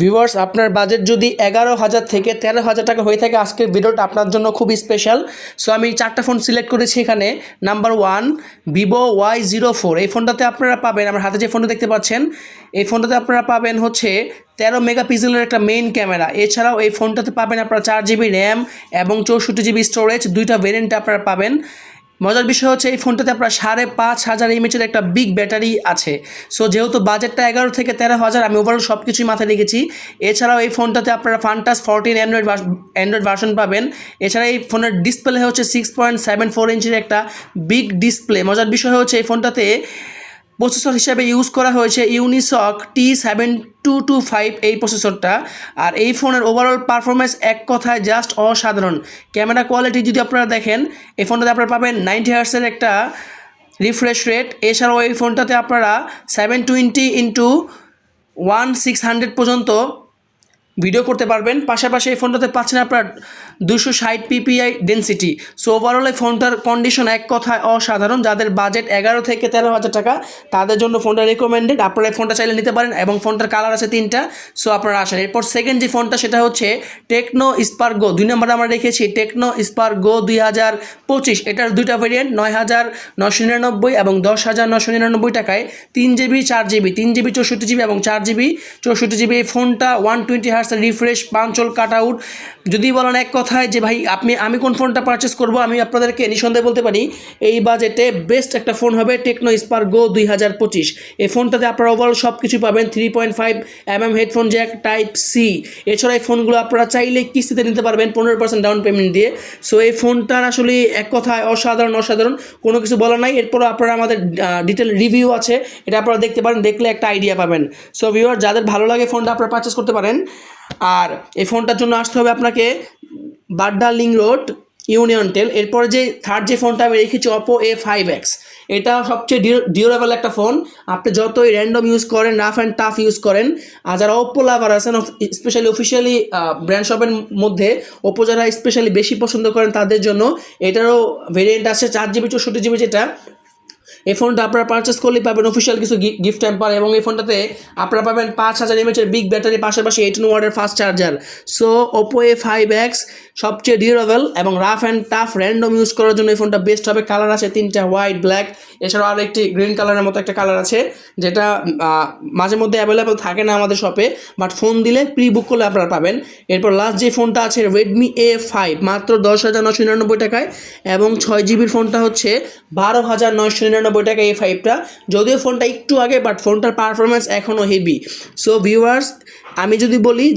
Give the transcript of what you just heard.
Viewers আপনার budget যদি এগারো হাজার থেকে তেরো হাজার টাকা হয়ে থাকে আজকের ভিডিওটা আপনার জন্য খুব স্পেশাল সো আমি চারটা ফোন সিলেক্ট করেছি এখানে। Number one Vivo Y zero four এই ফোনটাতে আপনারা পাবেন, আমার হাতে যে ফোনটা দেখতে পাচ্ছেন, এই ফোনটাতে আপনারা পাবেন হচ্ছে তেরো মেগাপিক্সেলের একটা মেইন ক্যামেরা এছাড়াও এই ফোনটাতে পাবেন আপনারা চার জিবি র্যাম এবং চৌষট্টি জিবি স্টোরেজ দুইটা ভেরিয়েন্টে আপনারা পাবেন। মজার বিষয় হচ্ছে এই ফোনটাতে আপনার সাড়ে পাঁচ হাজার এমএচের একটা বিগ ব্যাটারি আছে। সো যেহেতু বাজেটটা এগারো থেকে তেরো হাজার, আমি ওভারঅল সব কিছুই মাথায় রেখেছি। এছাড়াও এই ফোনটাতে আপনারা Funtouch fourteen Android Android version পাবেন। এছাড়া এই ফোনের ডিসপ্লে হচ্ছে সিক্স পয়েন্ট সেভেন ফোর ইঞ্চির একটা বিগ ডিসপ্লে মজার বিষয় হচ্ছে এই ফোনটাতে প্রসেসর হিসাবে ইউজ করা হয়েছে Unisoc T seven two two five এই প্রসেসরটা। আর এই ফোনের ওভারঅল পারফরমেন্স এক কথায় জাস্ট অসাধারণ। ক্যামেরা কোয়ালিটি যদি আপনারা দেখেন, এই ফোনটাতে আপনারা পাবেন নাইনটি হার্সের একটা রিফ্রেশ রেট এছাড়াও এই ফোনটাতে আপনারা seven twenty into one six hundred পর্যন্ত ভিডিও করতে পারবেন। পাশাপাশি এই ফোনটাতে পাচ্ছেন আপনার দুশো ষাট পিপিআই ডেন্সিটি সো ওভারঅল এই ফোনটার কন্ডিশন এক কথায় অসাধারণ। যাদের বাজেট এগারো থেকে তেরো হাজার টাকা, তাদের জন্য ফোনটা রেকমেন্ডেড আপনারা এই ফোনটা চাইলে নিতে পারেন এবং ফোনটার কালার আছে তিনটা। সো আপনারা আসেন। এরপর সেকেন্ড যে ফোনটা, সেটা হচ্ছে টেকনো স্পার্ক গো দুই নম্বরে আমরা রেখেছি টেকনো স্পার্ক গো দুই হাজার পঁচিশ। এটার দুইটা ভেরিয়েন্ট নয় হাজার নশো নিরানব্বই এবং দশ হাজার নশো নিরানব্বই টাকায় তিন জিবি, চার জিবি, তিন জিবি, চৌষট্টি জিবি এবং চার জিবি, চৌষট্টি জিবি। এই ফোনটা one twenty হার্সের refresh punch hole cut out যদি বলেন এক কথায় যে ভাই, আপনি, আমি কোন ফোনটা পারচেস করব, আমি আপনাদেরকে নিঃসন্দেহে বলতে পারি, এই বাজেটে বেস্ট একটা ফোন হবে টেকনো স্পার্ক গো দুই হাজার পঁচিশ। এই ফোনটাতে আপনারা ওভারঅল সব কিছু পাবেন three point five M M headphone jack type C এছাড়া এই ফোনগুলো আপনারা চাইলে কিস্তিতে নিতে পারবেন, পনেরো পার্সেন্ট ডাউন পেমেন্ট দিয়ে। সো এই ফোনটার আসলে এক কথায় অসাধারণ অসাধারণ, কোনো কিছু বলার নাই। এরপরও আপনারা আমাদের ডিটেল রিভিউ আছে, এটা আপনারা দেখতে পারেন, দেখলে একটা আইডিয়া পাবেন। সো ভিউয়ার যাদের ভালো লাগে ফোনটা আপনারা পারচেস করতে পারেন। আর এই ফোনটার জন্য আসতে হবে আপনাকে বাড্ডা লিং রোড, ইউনিয়ন টেল। এরপরে যে থার্ড যে ফোনটা আমি রেখেছি অপো এ ফাইভ এক্স এটা সবচেয়ে ডিউরেবল একটা ফোন। আপনি যতই র্যান্ডম ইউজ করেন রাফ অ্যান্ড টাফ ইউজ করেন, আর যারা ওপ্পো লাভার আছেন স্পেশালি অফিসিয়ালি ব্র্যান্ড শপের মধ্যে ওপো যারা স্পেশালি বেশি পছন্দ করেন তাদের জন্য এটারও ভেরিয়েন্ট আছে চার জিবি চৌষট্টি জিবি যেটা। এই ফোনটা আপনারা পারচেস করলেই পাবেন অফিসিয়াল কিছু গিফট ট্যাম্পার এবং এই ফোনটাতে আপনারা পাবেন পাঁচ হাজার এমএচের বিগ ব্যাটারি পাশাপাশি এইটিন ওয়ার্ডের fast charger so Oppo A five X সবচেয়ে ডিউরেবল এবং rough and tough random use করার জন্য এই ফোনটা বেস্ট হবে। কালার আছে তিনটা হোয়াইট ব্ল্যাক এছাড়াও আরও একটি গ্রিন কালারের মতো একটা কালার আছে, যেটা মাঝে মধ্যে অ্যাভেলেবেল থাকে না আমাদের শপে বাট ফোন দিলে প্রি বুক করলে আপনারা পাবেন। এরপর লাস্ট যে ফোনটা আছে রেডমি এ ফাইভ মাত্র দশ হাজার নশো নিরানব্বই টাকায় এবং ছয় জিবির ফোনটা হচ্ছে বারো হাজার নশো নিরানব্বই টাকা এ ফাইভটা যদিও ফোনটা একটু আগে বাট ফোনটার পারফরমেন্স এখনও হেভি সো ভিউয়ার্স আমি যদি বলি